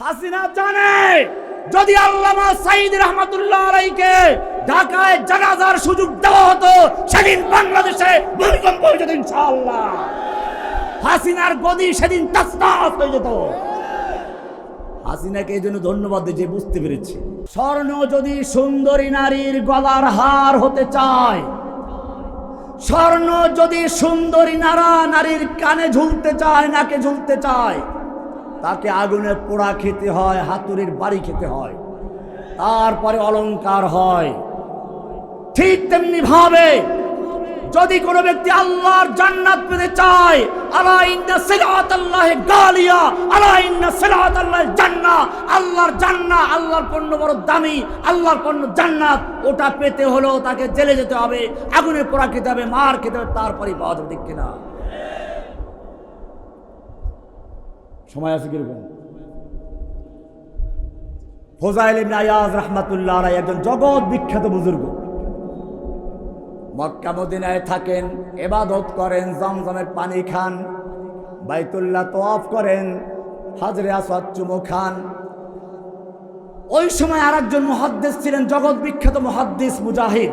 হাসিনা জানে। যদি আল্লামা সাইদ রহমাতুল্লাহ আলাইকে ঢাকায় জানাজার সুযোগ দেওয়া হতো, সেদিন বাংলাদেশে ভূমিকম্প হয়ে যেত ইনশাআল্লাহ। হাসিনার গদি সেদিন তাসনাস হয়ে যেত। হাসিনাকে এই জন্য ধন্যবাদ দিই যে বুঝতে পেরেছি। স্বর্ণ যদি সুন্দরী নারীর গলার হার হতে চায়, স্বর্ণ যদি সুন্দরী নারা নারীর কানে ঝুলতে চায়, নাকে ঝুলতে চায় তাকে আগুনে পোড়া খেতে হয়, হাতুড়ির বাড়ি খেতে হয়। তারপরে অলংকার হয়। ঠিক তেমনি ভাবে যদি কোনো ব্যক্তি আল্লাহর জান্নাত পেতে চায়, আলা ইন্না সিলাত আল্লাহ গালিয়া, আলা ইন্না সিলাত আল্লাহ জান্নাহ আল্লাহর জান্নাহ আল্লাহর পণ্য বড় দামি, আল্লাহর পণ্য জান্নাত, ওটা পেতে হলেও তাকে জেলে যেতে হবে, আগুনে পোড়া খেতে হবে, মার খেতে হবে তারপরে পাওয়া যাবে কিনা। সময় আছে কীরকম? ফোজাইল আয়াজ রাহমাতুল্লাহ আলাইহি একজন জগৎ বিখ্যাত বুজুর্গ। মক্কা মদিনায় থাকেন এবাদত করেন, জমজমের পানি খান, বাইতুল্লাহ তোয়াফ করেন, হাজরে আসওয়াদ চুমো খান। ওই সময় আর একজন মহাদ্দেশ ছিলেন, জগৎ বিখ্যাত মহাদ্দেশ মুজাহিদ,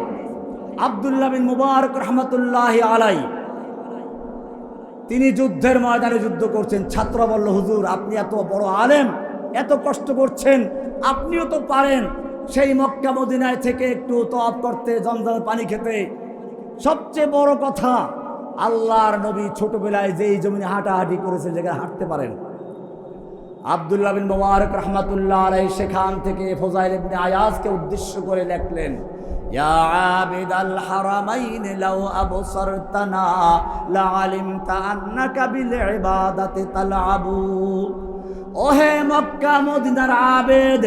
আবদুল্লাহ বিন মুবারক রহমতুল্লাহ আলাই তিনি যুদ্ধের ময়দানে যুদ্ধ করছেন। ছাত্র বলল, হুজুর, আপনি এত বড় আলেম, এত কষ্ট করছেন, আপনিও তো পারেন। সেই মক্কা মদিনায় থেকে একটু তফ করতে, জমজম পানি খেতে। সবচেয়ে বড় কথা, আল্লাহর নবী ছোটবেলায় যেই জমিনে হাঁটাহাঁটি করেছে যেখানে হাঁটতে পারেন। আবদুল্লাহ বিন মোবারক রহমাতুল্লাহ আলাই সেখান থেকে ফোজাইল আয়াজকে উদ্দেশ্য করে লেখলেন يا عابد الحرمين لو أبصرتنا لعلمت أنك بالعبادة تلعب ওহে মক্কা মদিনার আবেদ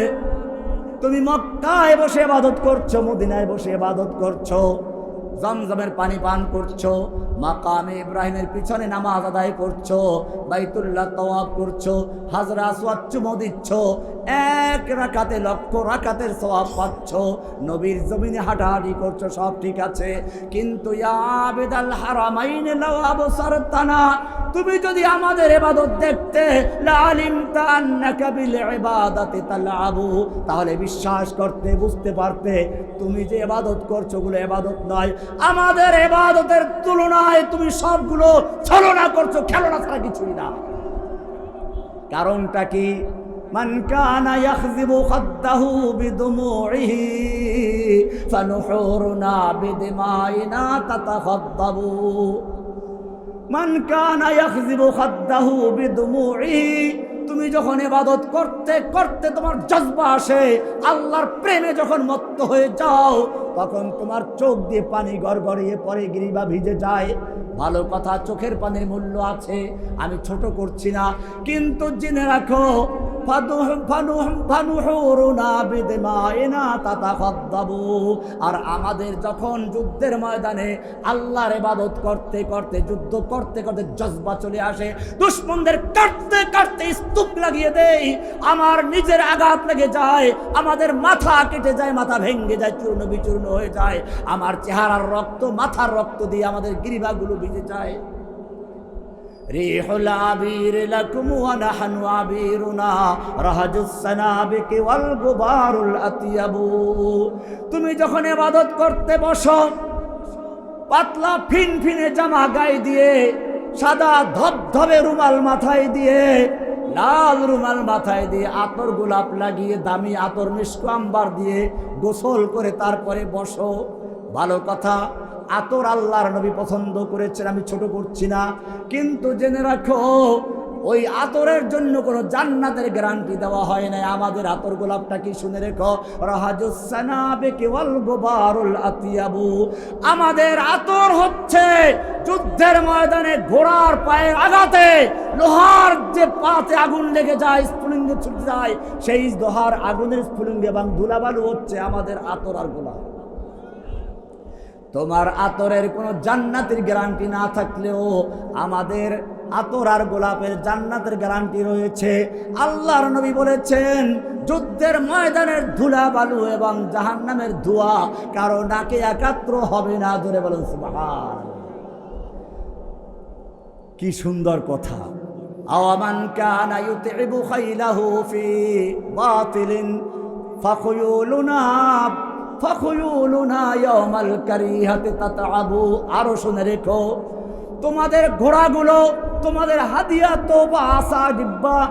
তুমি মক্কায় বসে ইবাদত করছো মদিনায় বসে ইবাদত করছো জমজমের পানি পান করছ, মাকামে ইব্রাহিমের পিছনে নামাজ আদায় করছ, বাইতুল্লাহ তওয়াব করছ, হাজরা আসওয়াদ চুমো দিচ্ছ, এক রাকাতে, লক্ষ রাকাতের সওয়াব পাচ্ছ, নবীর জমিনে হাঁটাহাঁটি করছ, সব ঠিক আছে। কিন্তু ইয়া আবেদাল হারামাইন লাও আবসারতানা, তুমি যদি আমাদের ইবাদত দেখতে তাহলে বিশ্বাস করতে, বুঝতে পারতে, তুমি যে ইবাদত করছগুলো ইবাদত নয়। আমাদের ইবাদতের তুলনায় তুমি সবগুলো ছলনা করছ, খেলনা ছাড়া কিছুই না। কারণটা কি? মান কানা ইয়াখযিবু খাদ্দাহু বিদুমুইহি ফানুহুরুনা বিদিমাইনা তাতাখাদ্দাবু। মান কানা ইয়াখযিবু খাদ্দাহু বিদুমুইহি তুমি যখন এবাদত করতে করতে তোমার জজবা আসে, আল্লাহর প্রেমে যখন মত্ত হয়ে যাও, তখন তোমার চোখ দিয়ে পানি গড়গড়িয়ে পরে গিরিবা ভিজে যায়। ভালো কথা, চোখের পানির মূল্য আছে, আমি ছোট করছি না। কিন্তু জেনে রাখো আর আমাদের যখন যুদ্ধের ময়দানে আল্লাহর ইবাদত করতে করতে, যুদ্ধ করতে করতে জজবা চলে আসে, দুশ্মনদের কাটতে কাটতে স্তূপ লাগিয়ে দেই, আমার নিজের আঘাত লেগে যায়, আমাদের মাথা কেটে যায়, মাথা ভেঙে যায়, চূর্ণ বিচূর্ণ হয়ে যায়, আমার চেহারার রক্ত, মাথার রক্ত দিয়ে আমাদের গিরিবাগুলো ভিজে যায়। ريح العبير لكم ونحن عبيرنا رهج السنابك والغبار الأطيب তুমি যখন ইবাদত করতে বসো পাতলা ফিন ফিনে জামা গায়ে দিয়ে সাদা ধবধবে রুমাল মাথায় দিয়ে লাল রুমাল মাথায় দিয়ে আতর গোলাপ লাগিয়ে দামি আতর মিষ্ক আম্বার দিয়ে গোসল করে তারপরে বসো ভালো কথা আতর আল্লাহর নবী পছন্দ করেছেন, আমি ছোট করছি না। কিন্তু জেনে রাখো, ওই আতরের জন্য কোনো জান্নাতের গ্যারান্টি দেওয়া হয় না আমাদের আতর গোলাপটা কি শুনে রেখো? আতিয়াবু। আমাদের আতর হচ্ছে যুদ্ধের ময়দানে ঘোড়ার পায়ের আঘাতে লোহার যে পাতে আগুন লেগে যায়, স্ফুলিঙ্গে ছুটে যায়, সেই লোহার আগুনের স্ফুলিঙ্গে এবং ধুলাবালু হচ্ছে আমাদের আতর আর গোলাপ। তোমার আতরের কোনো জান্নাতের গ্যারান্টি না থাকলেও আমাদের আতর আর গোলাপের জান্নাতের গ্যারান্টি রয়েছে। আল্লাহর নবী বলেছেন, যুদ্ধের ময়দানের ধুলা, বালু এবং জাহান্নামের ধোয়া কারও নাকে একাত্র হবে না। ধরে বলেন কি সুন্দর কথা। আওয়ামান কানা ইউতিবু খাইলাহু ফি বাতিলিন ফাখুয়ুলুনা আরও শুনে রেখো। তোমাদের ঘোড়াগুলো, তোমাদের হাদিয়া তোবা আসা ডিব্বা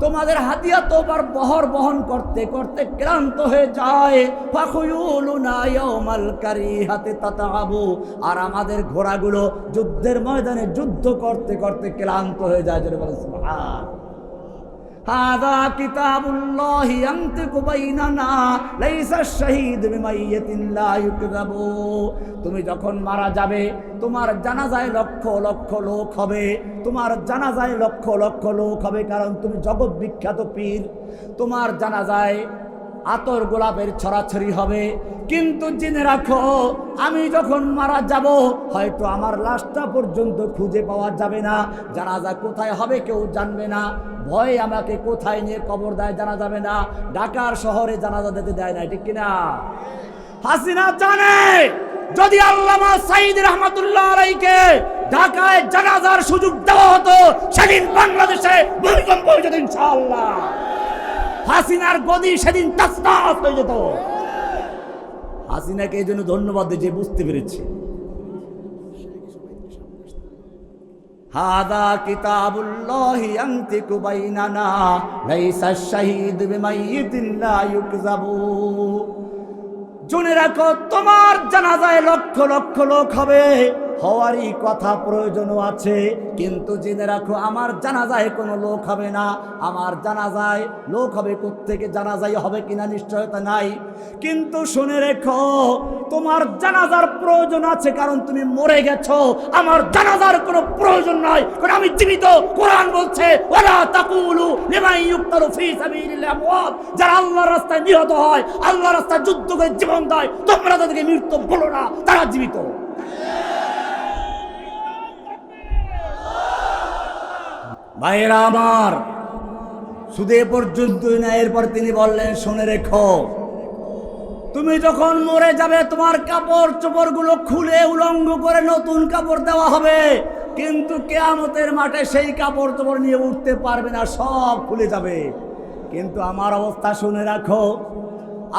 তোমাদের হাদিয়া তোবার বহর বহন করতে করতে ক্লান্ত হয়ে যায়। কারিহাতি তাতআবু আর আমাদের ঘোড়াগুলো যুদ্ধের ময়দানে যুদ্ধ করতে করতে ক্লান্ত হয়ে যায়। সুবহান। هذا كتاب الله ينطق بيننا ليس الشهيد بميت لا يكذب তুমি যখন মারা যাবে তোমার জানাজায় লক্ষ লক্ষ লোক হবে তোমার জানাজায় লক্ষ লক্ষ লোক হবে কারণ তুমি জগৎ বিখ্যাত পীর তোমার জানাজায় আতর গোলাপের ছড়াছড়ি হবে। কিন্তু জেনে রাখো, আমি যখন মারা যাব, হয়তো আমার লাশটা পর্যন্ত খুঁজে পাওয়া যাবে না। জানাজা কোথায় হবে কেউ জানবে না। ভয় আমাকে কোথায় নিয়ে কবর দেয় জানা যাবে না। ঢাকার শহরে জানাজা দিতে দেয় না, ঠিক কিনা? হাসিনা জানে, যদি আল্লামা সাইদ রহমতুল্লাহ আলাইকে ঢাকায় জানাজার সুযোগ দেওয়া হতো, সেদিন বাংলাদেশে ভূমিকম্প হয়ে যেত ইনশাআল্লাহ। হাসিনার গদি সেদিন তাসনাস হয়ে যেত। হাসিনাকে এই জন্য ধন্যবাদ দিই যে বুঝতে পেরেছি। হাদা কিতাবুল্লাহি ইয়ান্তিকু বাইনানা, লাইসা শাহীদ বিমাইয়িতিন লা ইউকযাবু। জেনে রাখো, তোমার জানাজায় লক্ষ লক্ষ লোক হবে। হওয়ারই কথা প্রয়োজনও আছে। কিন্তু জেনে রাখো, আমার জানাজায় কোনো লোক হবে না। আমার জানাজায় লোক হবে কোত্থেকে, জানাজায় হবে কিনা নিশ্চয়তা নাই। কিন্তু শুনে রেখো, তোমার জানাজার প্রয়োজন আছে কারণ তুমি মরে গেছো। আমার জানাজার কোনো প্রয়োজন নাই, কারণ আমি জীবিত। কোরআন বলছে ওলা তাকুলু লিমান ইউক্তালু ফি সাবিলিল্লাহ যারা আল্লাহর রাস্তায় নিহত হয়, আল্লাহর রাস্তায় যুদ্ধ করে জীবন দেয়, তোমরা তাদেরকে মৃত্যু বলো না, তারা জীবিত। ভাইয়েরা আমার, শুধু এ পর্যন্তই না, এরপর তিনি বললেন, শুনে রেখো, তুমি যখন মরে যাবে, তোমার কাপড় চোপড়গুলো খুলে উলঙ্গ করে নতুন কাপড় দেওয়া হবে। কিন্তু কেয়ামতের মাঠে সেই কাপড় চোপড় নিয়ে উঠতে পারবে না, সব খুলে যাবে। কিন্তু আমার অবস্থা শুনে রাখো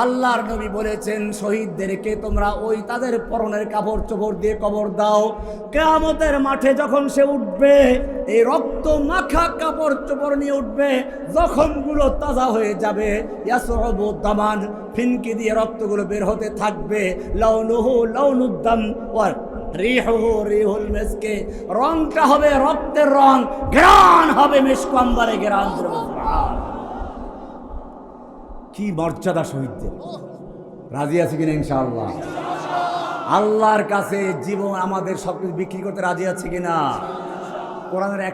আল্লাহর নবী বলেছেন, শহীদদেরকে তোমরা ওই তাদের পরনের কাপড় চোপড় দিয়ে কবর দাও। কেয়ামতের মাঠে যখন সে উঠবে, এই রক্ত মাখা কাপড় চোপড় নিয়ে উঠবে, জখমগুলো তাজা হয়ে যাবে। দামান, ফিনকি দিয়ে রক্তগুলো বের হতে থাকবে। লাউনুহু লাউনুদ্দাম ওয়ার রিহুহু রিহুল মেসকে। রংটা হবে রক্তের রং, ঘ্রাণ হবে মেসকম্বারে ঘ্রাণ। কি মর্যাদা শহীদদের? রাজি আছে কিনা ইনশাআল্লাহ? আল্লাহর কাছে জীবন আমাদের সবকিছু বিক্রি করতে রাজি আছে কিনা? কোরআনের